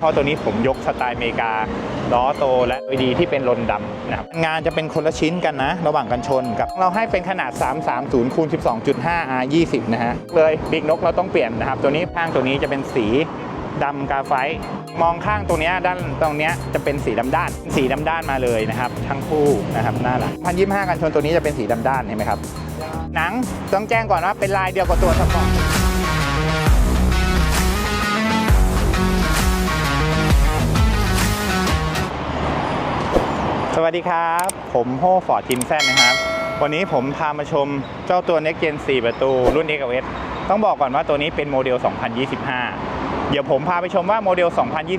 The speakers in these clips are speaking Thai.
เพราะตัวนี้ผมยกสไตล์อเมริกาล้อโตและดีที่เป็นลนดำนะครับงานจะเป็นคนละชิ้นกันนะ ระหว่างกันชนกับเราให้เป็นขนาด 330คูณ12.5 R 20นะฮะเลยบิ๊กนกเราต้องเปลี่ยนนะครับ ตัวนี้ข้างตัวนี้จะเป็นสีดำกาไฟต์มองข้างตรงนี้ด้านตรงนี้จะเป็นสีดำด้าน สีดำด้านมาเลยนะครับ ทั้งคู่นะครับหน้าหลังพันยี่ห้ากันชนตัวนี้จะเป็นสีดำด้านเห็นไหมครับหนังต้องแจ้งก่อนว่าเป็นลายเดียวกับตัวสปอร์ต ดีครับ ผมโฮฟอร์ดจิมแซนนะครับ วันนี้ผมพามาชมเจ้าตัว Next Gen 4 ประตูรุ่น x o s ต้องบอกก่อนว่าตัวนี้เป็นโมเดล 2025 เดี๋ยวผมพาไปชมว่าโมเดล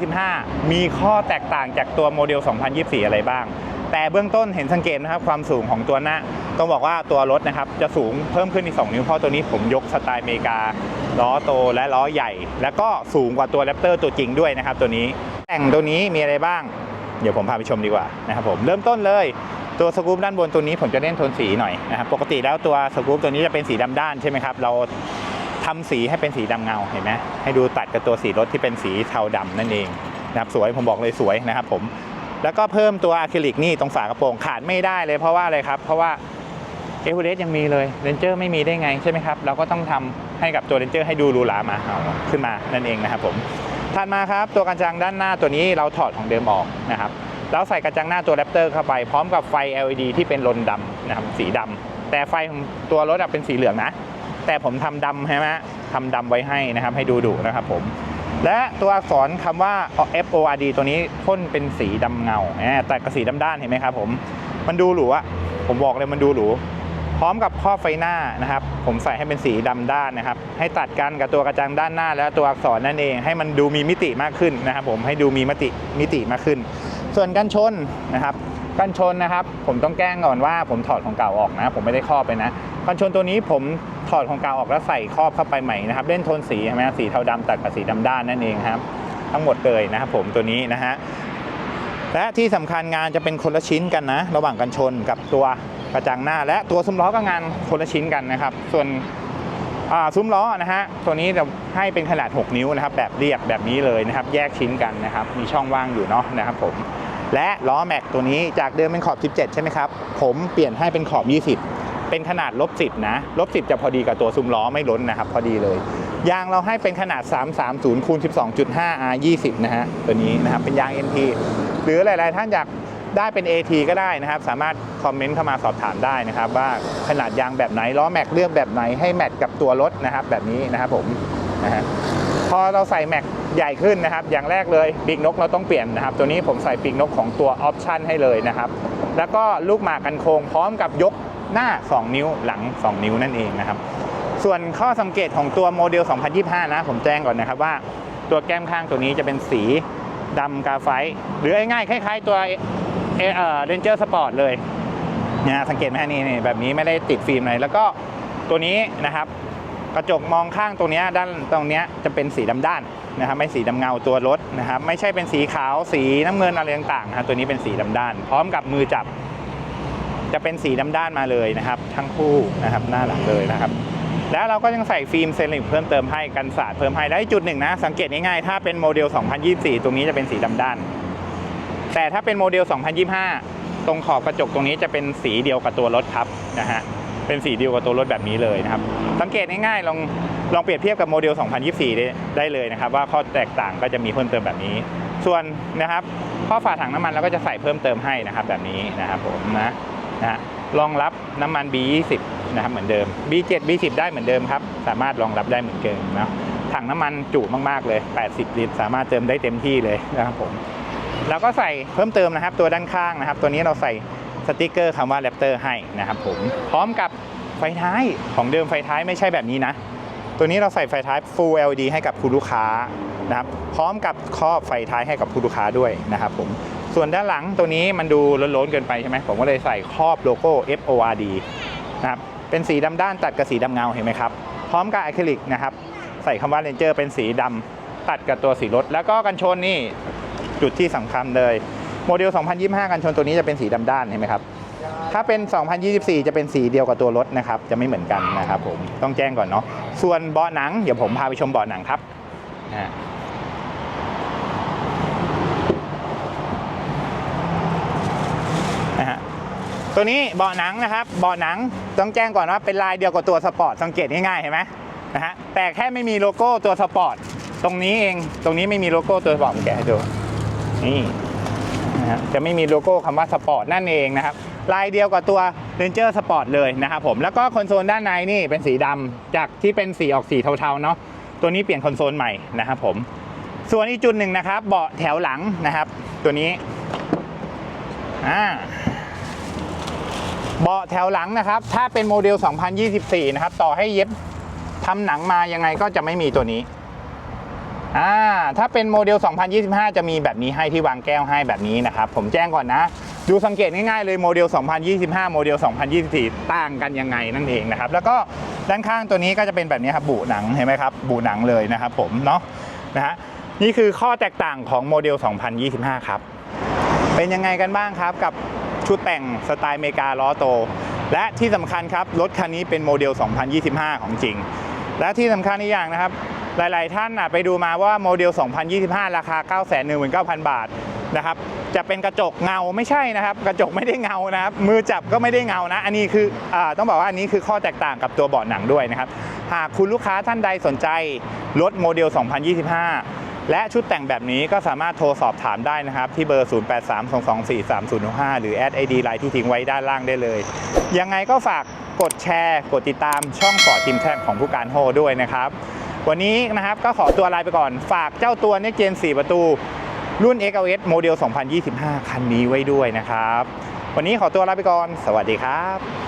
2025 มีข้อแตกต่างจากตัวโมเดล 2024 อะไรบ้าง แต่เบื้องต้นเห็นสังเกตนะครับความสูงของตัวหน้า ต้องบอกว่าตัวรถนะครับจะสูงเพิ่มขึ้นอีก 2 นิ้วเพราะตัวนี้ผมยกสไตล์อเมริกาล้อโตและล้อใหญ่ แล้วก็สูงกว่าตัวแรปเตอร์ตัวจริงด้วยนะครับตัวนี้แต่งตัวนี้มีอะไรบ้าง เดี๋ยวผมพาไปชมดีกว่านะครับผมเริ่มต้นเลยตัวสกู๊ปด้านบนตัวนี้ผมจะเล่นโทนสีหน่อยนะครับปกติแล้วตัวสกู๊ปตัวนี้จะเป็นสีดำด้านใช่ไหมครับเราทำสีให้เป็นสีดำเงาเห็นไหมให้ดูตัดกับตัวสีรถที่เป็นสีเทาดำนั่นเองนะครับสวยผมบอกเลยสวยนะครับผมแล้วก็เพิ่มตัวอะคริลิกนี่ตรงฝากระโปรงขาดไม่ได้เลยเพราะว่าอะไรครับเพราะว่าเอเวอเรสต์ยังมีเลยเรนเจอร์ไม่มีได้ไงใช่ไหมครับเราก็ต้องทำให้กับตัวเรนเจอร์ให้ดูรูหรามาเอาขึ้นมานั่นเองนะครับผม ถัดมาครับ ตัวกระจังด้านหน้าตัวนี้เราถอดของเดิมออกนะครับแล้วใส่กระจังหน้าตัวแรปเตอร์เข้าไปพร้อมกับไฟ LED ที่เป็นลนดำนะครับสีดำแต่ไฟของตัวรถเป็นสีเหลืองนะ แต่ผมทำดำใช่ไหมทำดำไว้ให้นะครับ ให้ดูดุนะครับผมและตัวอักษรคำว่า F O R D ตัวนี้พ่นเป็นสีดำเงาแหมแต่กับสีดำด้านเห็นไหมครับผมมันดูหรูอะผมบอกเลยมันดูหรู พร้อมกับครอไฟหน้านะครับ ผมใส่ให้เป็นสีดำด้านนะครับ ให้ตัดกันกับตัวกระจังด้านหน้า และตัวอักษรนั่นเอง ให้มันดูมีมิติมากขึ้นนะครับ ผมให้ดูมีมิติมิติมากขึ้น ส่วนกันชนนะครับกันชนนะครับ ผมต้องแกล้งก่อนว่าผมถอดของเก่าออกนะ ผมไม่ได้ครอบไปนะกันชนตัวนี้ผมถอดของเก่าออกแล้วใส่ครอบเข้าไปใหม่นะครับ เล่นโทนสีใช่ไหมสีเทาดำตัดกับสีดำด้านนั่นเองครับ ทั้งหมดเลยนะครับ ผมตัวนี้นะฮะและที่สำคัญงานจะเป็นคนละชิ้นกันนะ ระหว่างกันชนกับตัว กระจังหน้าและตัวซุ้มล้อก็งานคนละชิ้นกันนะครับ ส่วนซุ้มล้อนะฮะตัวนี้จะให้เป็นขนาด 6 นิ้วนะครับ แบบเรียบแบบนี้เลยนะครับ แยกชิ้นกันนะครับ มีช่องว่างอยู่เนาะนะครับผมและล้อแม็กตัวนี้จากเดิมเป็นขอบ 17 ใช่ไหมครับ ผมเปลี่ยนให้เป็นขอบ 20 เป็นขนาดลบ10นะลบ10 จะพอดีกับตัวซุ้มล้อไม่ล้นนะครับ พอดีเลยยางเราให้เป็นขนาด 330คูณ12.5 R 20 นะฮะตัวนี้นะครับเป็นยาง NT หรือหลาย ๆ ท่านอยาก ได้เป็น AT ก็ได้นะครับ สามารถคอมเมนต์เข้ามาสอบถามได้นะครับ ว่าขนาดยางแบบไหนล้อแม็กเลือกแบบไหนให้แมทกับตัวรถนะครับ แบบนี้นะครับผมนะฮะพอเราใส่แม็กใหญ่ขึ้นนะครับ อย่างแรกเลยปีกนกเราต้องเปลี่ยนนะครับ ตัวนี้ผมใส่ปีกนกของตัวออปชั่นให้เลยนะครับ แล้วก็ลูกหมากกันโค้งพร้อมกับยกหน้า 2 นิ้วหลัง 2 นิ้วนั่นเองนะครับ ส่วนข้อสังเกตของตัวโมเดล 2025 นะ ผมแจ้งก่อนนะครับว่า ตัวแก้มข้างตัวนี้จะเป็นสีดำกาไฟหรือง่ายๆคล้ายๆตัว เออเรนเจอร์สปอร์ตเลยนี่ยสังเกตไหมฮะนี่นี่แบบนี้ไม่ได้ติดฟิล์มเลยแล้วก็ตัวนี้นะครับกระจกมองข้างตรงนี้ด้านตรงนี้จะเป็นสีดำด้านนะครับไม่สีดำเงาตัวรถนะครับไม่ใช่เป็นสีขาวสีน้ำเงินอะไรต่างๆนะตัวนี้เป็นสีดำด้าน พร้อมกับมือจับ จะเป็นสีดำด้านมาเลยนะครับ ทั้งคู่นะครับหน้าหลังเลยนะครับ แล้วเราก็ยังใส่ฟิล์มเซรามิกเพิ่มเติมให้กันสาดเพิ่มให้และจุดหนึ่งนะสังเกตง่ายๆถ้าเป็นโมเดล 2024 ตรงนี้จะเป็นสีดำด้าน แต่ถ้าเป็นโมเดล 2025 ตรงขอบกระจกตรงนี้จะเป็นสีเดียวกับตัวรถครับนะฮะเป็นสีเดียวกับตัวรถแบบนี้เลยนะครับ สังเกตง่ายๆลองลองเปรียบเทียบกับโมเดล 2024 ได้ไดเลยนะครับ ว่าข้อแตกต่างก็จะมีเพิ่มเติมแบบนี้ ส่วนนะครับข้อฝาถังน้ำมันเราก็จะใส่เพิ่มเติมให้นะครับแบบนี้นะครับผมนะนะฮะรองรับน้ำมัน B20 นะครับเหมือนเดิม B7 B10 ได้เหมือนเดิมครับ สามารถรองรับได้เหมือนเดิมนะถังน้ำมันจุมากๆเลย 80 ลิตร สามารถเติมได้เต็มที่เลยนะครับผม แล้วก็ใส่เพิ่มเติมนะครับ ตัวด้านข้างนะครับ ตัวนี้เราใส่สติกเกอร์คำว่าแรปเตอร์ให้นะครับผมพร้อมกับไฟท้ายของเดิมไฟท้ายไม่ใช่แบบนี้นะ ตัวนี้เราใส่ไฟท้าย Full LED ให้กับผู้ลูกค้านะครับพร้อมกับครอบไฟท้ายให้กับผู้ลูกค้าด้วยนะครับผมส่วนด้านหลังตัวนี้มันดูล้นๆเกินไปใช่ไหมผมก็เลยใส่ครอบโลโก้ FORD นะครับเป็นสีดำด้านตัดกับสีดำเงาเห็นไหมครับพร้อมกับอะคริลิกนะครับใส่คำว่า Ranger เป็นสีดำตัดกับตัวสีรถแล้วก็กันชนนี่ จุดที่สำคัญเลย โมเดล 2025 กันชนตัวนี้จะเป็นสีดำด้านเห็นไหมครับ ถ้าเป็น 2024 จะเป็นสีเดียวกับตัวรถนะครับ จะไม่เหมือนกันนะครับผม ต้องแจ้งก่อนเนาะ ส่วนเบาะหนัง เดี๋ยวผมพาไปชมเบาะหนังครับนะฮะตัวนี้เบาะหนังนะครับ เบาะหนังต้องแจ้งก่อนว่าเป็นลายเดียวกับตัวสปอร์ต สังเกตง่ายๆเห็นไหมนะฮะ แต่แค่ไม่มีโลโก้ตัวสปอร์ต ตรงนี้เอง ตรงนี้ไม่มีโลโก้ตัวสปอร์ตแกะให้ดู นี่นะฮะจะไม่มีโลโก้คำว่าสปอร์ตนั่นเองนะครับลายเดียวกับตัว Ranger Sport เลยนะครับผมแล้วก็คอนโซลด้านในนี่เป็นสีดำจากที่เป็นสีออกสีเทาๆเนาะตัวนี้เปลี่ยนคอนโซลใหม่นะครับผมส่วนอีกจุดหนึ่งนะครับ เบาะแถวหลังนะครับ ตัวนี้อ่าเบาะแถวหลังนะครับ ถ้าเป็นโมเดล 2024 นะครับ ต่อให้เย็บทำหนังมายังไงก็จะไม่มีตัวนี้ อ่าถ้าเป็นโมเดล 2025 จะมีแบบนี้ให้ที่วางแก้วให้แบบนี้นะครับผมแจ้งก่อนนะ ดูสังเกตง่ายๆเลยโมเดล 2025 โมเดล 2024 ต่างกันยังไงนั่นเองนะครับแล้วก็ด้านข้างตัวนี้ก็จะเป็นแบบนี้ครับบุหนังเห็นไหมครับบุหนังเลยนะครับผมเนาะนะฮะนี่คือข้อแตกต่างของโมเดล 2025 ครับ เป็นยังไงกันบ้างครับกับชุดแต่งสไตล์เมกาล้อโต และที่สำคัญครับรถคันนี้เป็นโมเดล 2025 ของจริง และที่สำคัญอีกอย่างนะครับ หลาย ๆ ท่านไปดูมาว่าโมเดล 2025 ราคา 919,000 บาทนะครับจะเป็นกระจกเงาไม่ใช่นะครับ กระจกไม่ได้เงานะครับ มือจับก็ไม่ได้เงานะ อันนี้คืออต้องบอกว่าอันนี้คือข้อแตกต่างกับตัวเบาะหนังด้วยนะครับ หากคุณลูกค้าท่านใดสนใจรถโมเดล 2025 และชุดแต่งแบบนี้ก็สามารถโทรสอบถามได้นะครับ ที่เบอร์ 0832243065 หรือแอดไอดีไลน์ที่ทิ้งไว้ด้านล่างได้เลย ยังไงก็ฝากกดแชร์ กดติดตามช่องฟอดทีมแท็กของผู้การโฮด้วยนะครับ วันนี้นะครับก็ขอตัวลาไปก่อน ฝากเจ้าตัวเนเจน 4 ประตู รุ่น XLS โมเดล 2025 คันนี้ไว้ด้วยนะครับ วันนี้ขอตัวลาไปก่อน สวัสดีครับ